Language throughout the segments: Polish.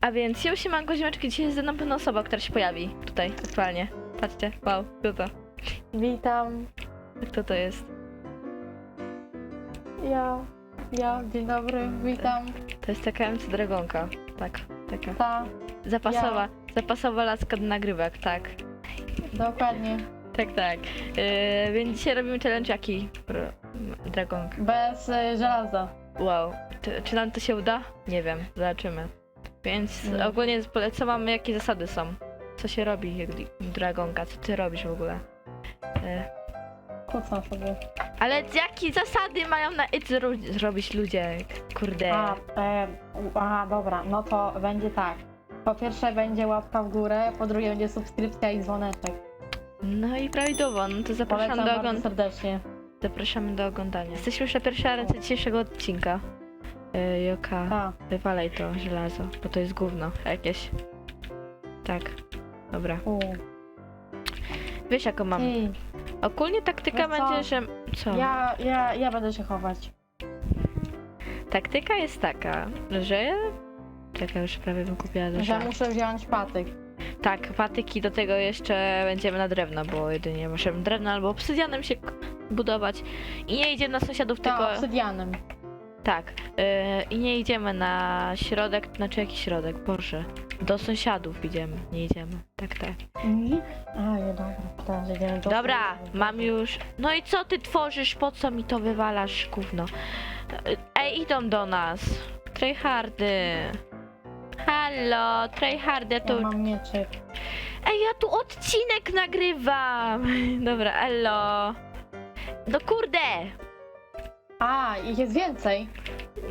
A więc ja się mam ziomeczki, dzisiaj jest pewna osoba, która się pojawi tutaj aktualnie. Patrzcie, wow, kto to? Witam. Kto to jest? Ja. Ja. Dzień dobry. Witam. To jest taka MC Dragonka. Tak, taka. Ta. Zapasowa, zapasowa laska do nagrywek, tak. Dokładnie. Tak, tak. Yy, więc dzisiaj robimy challenge jaki? Pro- Dragonka. Bez y, żelaza. Wow. Czy, czy nam to się uda? Nie wiem, zobaczymy. Więc Nie. ogólnie pole- co mamy, jakie zasady są? Co się robi, jak Dragonka? Co ty robisz w ogóle? Yy. Kucam sobie. Ale jakie zasady mają na it zro- zrobić ludzie? Kurde. A, e, u- aha, dobra. No to będzie tak. Po pierwsze będzie łapka w górę, po drugie będzie subskrypcja i dzwoneczek. No i prawidłowo, no to zapraszam Polecam do, bardzo ogląd- serdecznie. zapraszamy do oglądania. Jesteśmy już na pierwszej ręce dzisiejszego odcinka. Yy, Joka, Ta. wywalaj to żelazo, bo to jest gówno jakieś. Tak. Dobra. U. Wiesz jaką mam. Ty, Ogólnie taktyka Wiesz co? będzie, że... Co? ja, ja, ja będę się chować. Taktyka jest taka, że... Czekaj, już prawie bym kupiła Że za muszę wziąć patyk. Tak, patyki do tego jeszcze będziemy na drewno, bo jedynie możemy drewno albo obsydianem się k- budować. I nie idziemy na sąsiadów, tylko... Ta, obsydianem. Tak. Yy, I nie idziemy na środek, znaczy jaki środek? Boże. Do sąsiadów idziemy, nie idziemy. Tak, tak. A, nie, dobra. Teraz idziemy do Dobra, mam już... No i co ty tworzysz? Po co mi to wywalasz, gówno? Yy, Ej, idą do nas. Tryhardy. Halo, tryhardy, ja Ja tu... mam mieczyk. Ej, ja tu odcinek nagrywam! Dobra, elo. No kurde! A, ich jest więcej.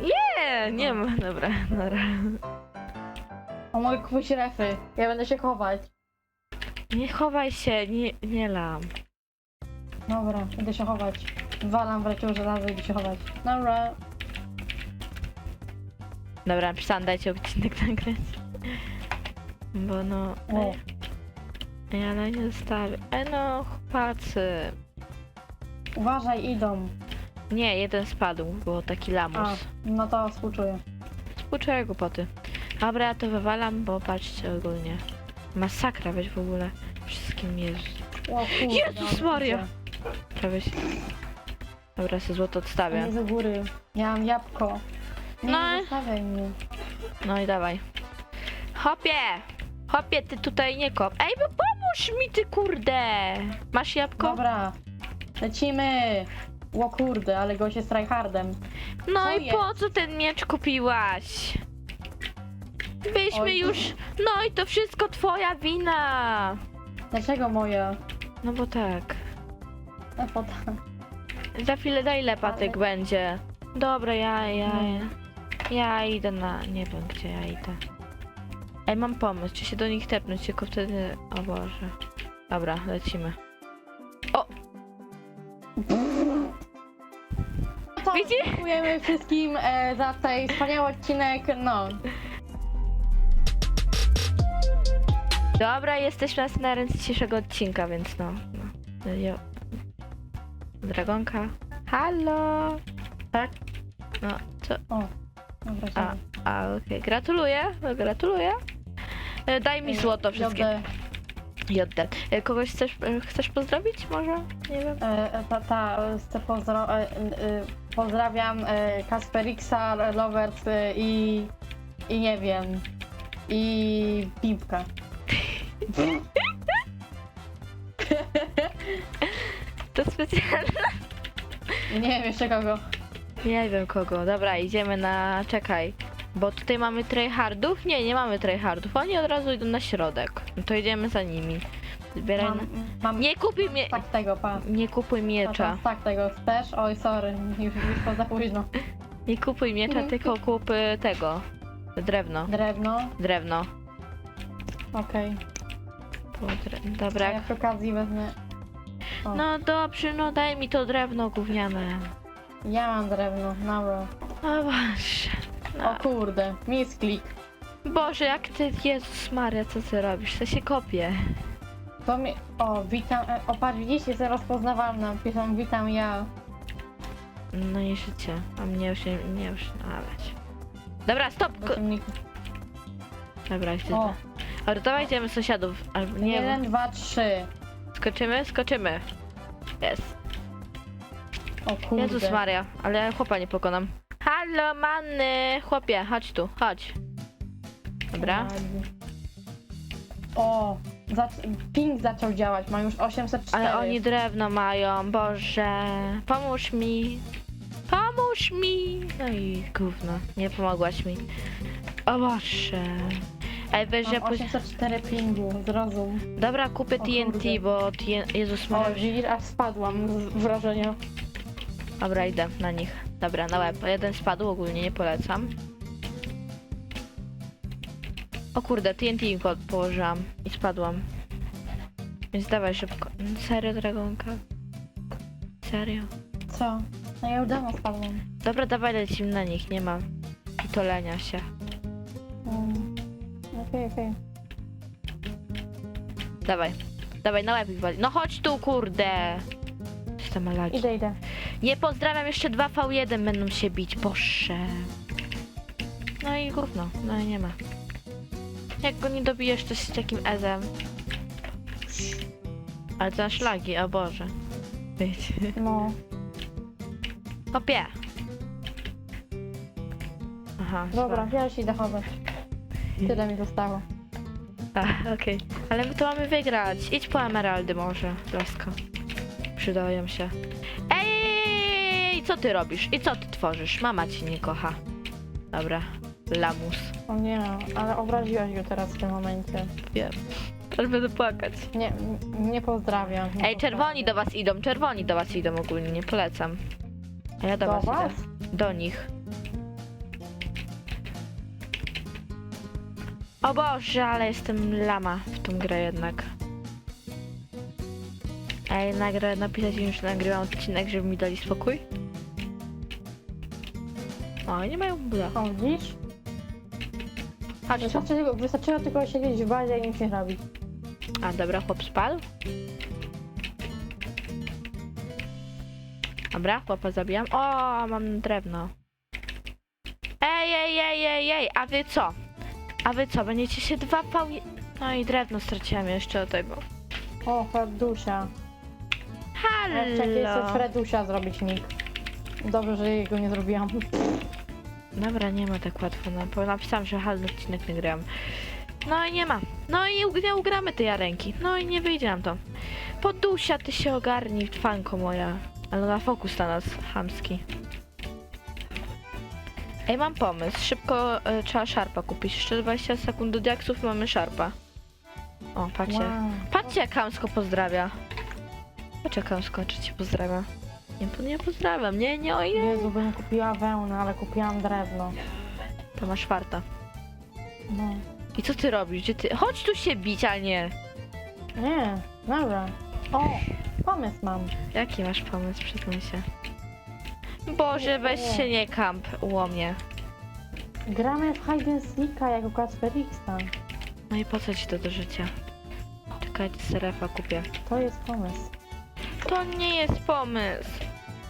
Nie, nie ma. Dobra, dobra. O, mogę kupić refy. Ja będę się chować. Nie chowaj się, nie, nie lam. Dobra, będę się chować. Walam wreszcie żelazo i idę się chować. Dobra. Dobra, napisałam, dajcie odcinek nagrać. Bo no... O, Ej, ale nie zostawię. Ej no, chłopacy. uważaj, idą. Nie, jeden spadł, było taki A, lamus. no to współczuję. Współczuję głupoty. Dobra, ja to wywalam, bo patrzcie ogólnie. Masakra weź w ogóle. Wszystkim jest. O kurde. Jezus ale Maria. Prawie się... Dobra, sobie złoto A odstawię. Nie z góry. Ja mam jabłko. Nie, No. nie zostawiaj mnie. No i dawaj. Hopie! Hopie, ty tutaj nie kop. Ej, bo pomóż mi ty kurde! Masz jabłko? Dobra. Lecimy. O kurde, ale gość jest tryhardem. No co i po co ten miecz kupiłaś? Byśmy Oj. już... No i to wszystko twoja wina! Dlaczego moja? No bo tak. No, bo tak. Za chwilę daj ile patyk Ale- będzie. Dobra, ja, ja, No. ja. Ja idę na... nie wiem gdzie ja idę. Ej, mam pomysł, czy się do nich tepnąć, tylko wtedy... O Boże. Dobra, lecimy. Widzisz? Dziękujemy wszystkim e, za ten wspaniały odcinek. No, Dobra, jesteśmy na ręce dzisiejszego odcinka, więc no. no. Jo. Dragonka. Halo! tak? No, co? O, dobra, A, a okej. Gratuluję, no, gratuluję. E, Daj mi złoto wszystkie. JD. JD. E, Kogoś chcesz, e, chcesz pozdrowić może? Nie wiem. E, e, ta, ta, e, chcę pozdro, e, e, pozdrawiam e, Kasperixa, Lovers e, i, i nie wiem, i Pimpka. To specjalne. Nie wiem jeszcze kogo. Nie wiem kogo. Dobra, idziemy na... czekaj. Bo tutaj mamy tryhardów? Nie, nie mamy tryhardów. Oni od razu idą na środek. No to idziemy za nimi. Zbieraj Mam, mam Nie kupuj mnie... tak tego, pa. Nie kupuj miecza. Tak tego chcesz? Oj, sorry, już, już to za późno. Nie kupuj miecza, tylko kup y, tego. Drewno. Drewno, Drewno. okej. Po dre- A Dobra. ja przy okazji wezmę... O, No dobrze, no daj mi to drewno gówniane. ja mam drewno, dobra. O Boże. O kurde, misklik. Boże, jak ty, Jezus Maria, co ty robisz? To się kopie. To mi... O, witam... e, O, patrz, widzisz, jest rozpoznawalna. Piszą, witam ja. No i życie. A mnie już nie, nie już. Dobra, stop! Ko-. Dobra, idziemy. O, Ale dawaj idziemy sąsiadów. Albo nie jeden, dwa, trzy. Skoczymy? Skoczymy. Jest. O kurde. Jezus Maria, ale ja chłopa nie pokonam. Halo, manny! Chłopie, chodź tu, chodź. Dobra. O, zac- ping zaczął działać, ma już 804. Ale oni drewno mają, Boże. Pomóż mi. Pomóż mi. No i gówno, nie pomogłaś mi. O Boże. Ej, weź, że Mam później... 804 pingu, zrozum. Dobra, kupię O TNT, kurde. bo TN... Jezus O, Maria. widzisz, aż spadłam z wrażenia. Dobra, idę na nich. Dobra, na łeb. Jeden spadł, ogólnie nie polecam. O kurde, TNT położyłam i spadłam. Więc dawaj szybko. Serio, Dragonka? Serio? Co? No ja już dawno spadłam. Dobra, dawaj lecimy na nich, nie ma pitolenia się. Mm. Okej, okej. Dawaj. Dawaj, na łeb ich wali. No chodź tu, kurde! Coś tam lagi. Idę, idę. Nie pozdrawiam, jeszcze 2v1 będą się bić, boże. No i gówno, no i nie ma. Jak go nie dobijesz, to z takim ezem. Ale to na szlagi, o Boże. Wiecie. No. Opie. Aha, Dobra, ja się idę chować. Tyle mi zostało. A, okej. Ale my to mamy wygrać. Idź po emeraldy może, lasko. Przydają się. Ej, co ty robisz? I co ty tworzysz? Mama cię nie kocha. Dobra. Lamus. O nie, ale obraziłaś go teraz w tym momencie. Wiem. Aż będę płakać. Nie, m- nie pozdrawiam. nie Ej, czerwoni do pozdrawiam. was idą, czerwoni do was idą ogólnie, nie polecam. A ja do, Do was, was? idę. Do nich. O Boże, ale jestem lama w tą grę jednak. Ej, nagrę, napisać im, że nagrywam odcinek, żeby mi dali spokój. O, nie mają buda. O, widzisz? Chodź tu. Wystarczy, tylko- wystarczyło tylko siedzieć w bazie i nic nie robić. A, dobra, chłop spadł. Dobra, chłopa zabijam. O, mam drewno. Ej, ej, ej, ej, ej, a wy co? A wy co, będziecie się dwa pał... No i drewno straciłam jeszcze do tego. O, Fredusia. Ja chciałam kiedyś sobie Halo. Fredusia zrobić nick. Dobrze, że jego nie zrobiłam. Dobra, nie ma tak łatwo, no, bo napisałam, że halny odcinek nagrałam. No i nie ma. No i nie ugramy tej arenki. No i nie wyjdzie nam to. Podusia, ty się ogarnij, fanko moja. Ale na fokus na nas, chamski. Ej, mam pomysł. Szybko e, trzeba szarpa kupić. Jeszcze 20 sekund do diaksów i mamy szarpa. O, patrzcie. Wow. Patrzcie, jak chamsko pozdrawia. Patrz, jak chamsko, czy cię pozdrawia. Nie, po- nie pozdrawiam. Nie, nie, ojej. Jezu, bym kupiła wełnę, ale kupiłam drewno. To masz farta. No. I co ty robisz? Gdzie ty? Chodź tu się bić, a nie. Nie, dobra. O, pomysł mam. Jaki masz pomysł? Przyznaj się. Boże, weź się nie kamp, łomie. Gramy w hide and seeka jako Kasperiksa. No i po co ci to do życia? Czekajcie, serefa kupię. To jest pomysł. To nie jest pomysł.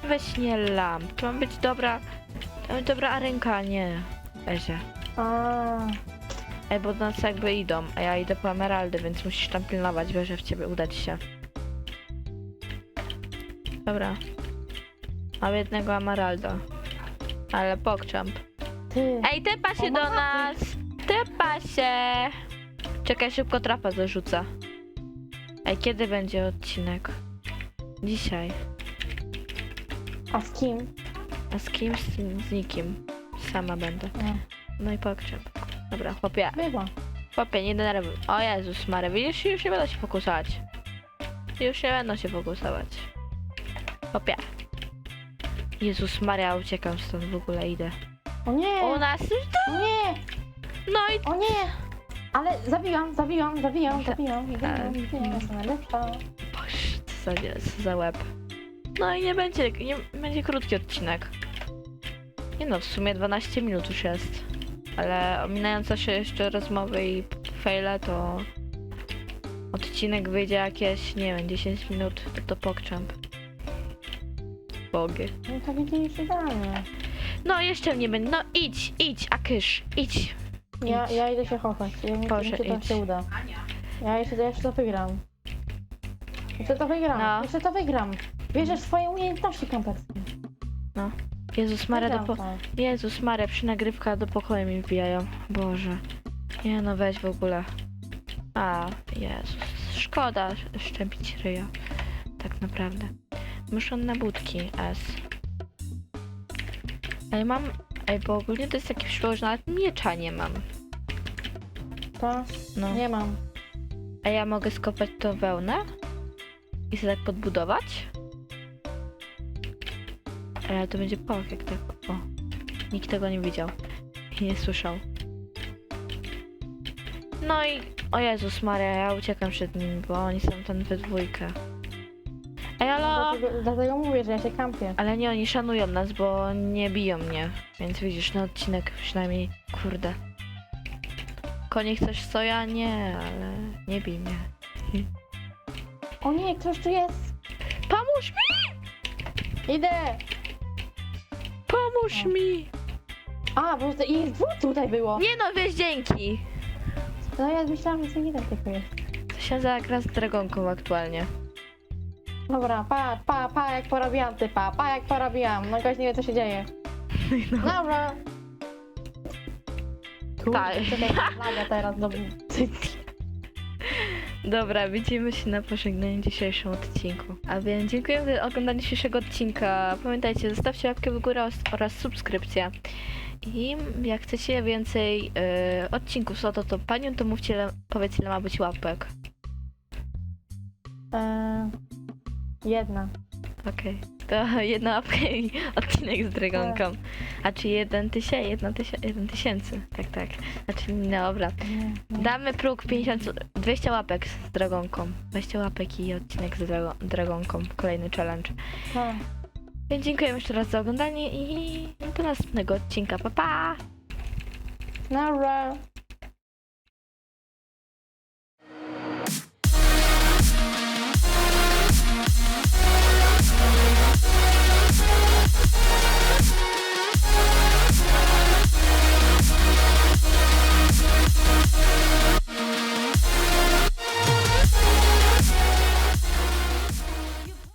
Weź nie lam. To ma być dobra... Dobra arenka, nie. Ezie. Ej, bo do nas jakby idą, a ja idę po emeraldy, więc musisz tam pilnować, wierzę w ciebie, uda ci się. Dobra. Mam jednego emeralda. Ale pokczamp. ty. Ej, tepa się do nas! Tepa się! Czekaj, szybko trapa zarzucę. Ej, kiedy będzie odcinek? Dzisiaj. A z kim? A z kim? Z, z nikim. Sama będę. No, No i pokczamp. Dobra, chłopie. bywa. Chłopie, nie denerwuj. O Jezus Mary, widzisz? Już nie będą się fokusować. Już nie będą się fokusować. Chłopie. Jezus Maria, uciekam stąd w ogóle, idę. O nie! U nas... O nie! No i O nie! Ale zabiłam, zabiłam, zabiłam, Tak. zabiłam. Ale- Zabiłam, zabiłam, jestem najlepsza. Boże, co za, co za łeb. No i nie będzie, nie będzie krótki odcinek. Nie no, w sumie 12 minut już jest. Ale ominające się jeszcze rozmowy i fejle, to odcinek wyjdzie jakieś, nie wiem, 10 minut, to to pokczamp. Bogy. No to widzisz idealnie. No jeszcze nie będę, no idź, idź, Akysz, idź. Ja, Idź. ja idę się chować. Ja Boże, wiem, czy to idź. się uda. Ja jeszcze, ja jeszcze to wygram. Jeszcze to wygram. No. Jeszcze to wygram. Wierzysz w swoje umiejętności kompleksowe. Jezus Maria, do po... to. Jezus Maria, przy nagrywka do pokoju mi wbijają. Boże. Nie no, weź w ogóle. A, Jezus. Szkoda szczępić ryja. Tak naprawdę. Muszę na budki S. Ej, mam... Ej, bo ogólnie to jest taki przypadek, że nawet miecza nie mam. To? No. Nie mam. A ja mogę skopać tą wełnę? I sobie tak podbudować? Ale to będzie pok, jak tak. O. Nikt tego nie widział. I nie słyszał. No i. O Jezus Maria, ja uciekam przed nimi, bo oni są tam we dwójkę. Ej, ale. Dlatego, dlatego mówię, że ja się kampię. Ale nie, oni szanują nas, bo nie biją mnie. Więc widzisz, na odcinek przynajmniej, kurde. Konie chcesz soja? Nie, ale nie bij mnie. O nie, ktoś tu jest! Pomóż mi! Idę! Pomóż mi! A, bo to- ich dwóch tutaj było. Nie no, wiesz, dzięki! No ja myślałam, że to jeden tylko jest. To się zagra z dragonką aktualnie. Dobra, pa, pa, pa, jak porabiłam typa, pa, jak porabiłam. No gość nie wie, co się dzieje. Dobra. Kurde, Tak. czekaj, laga teraz, no. Dobra, widzimy się na pożegnaniu dzisiejszym odcinku. A więc dziękuję za oglądanie dzisiejszego odcinka. Pamiętajcie, zostawcie łapkę w górę oraz subskrypcję. I jak chcecie więcej y, odcinków z to panią, to mówcie, ile, powiedz ile ma być łapek. Eee, jedna. Okej. To jedna łapka i odcinek z dragonką. A czy jeden tysięcy? Jedna tysia, jeden tysięcy. Tak, tak. Znaczy, dobra. Nie, nie. Damy próg 50, 200 łapek z dragonką. 200 łapek i odcinek z drago, dragonką. Kolejny challenge. Tak. Więc dziękuję jeszcze raz za oglądanie i do następnego odcinka. Pa, pa! Nara.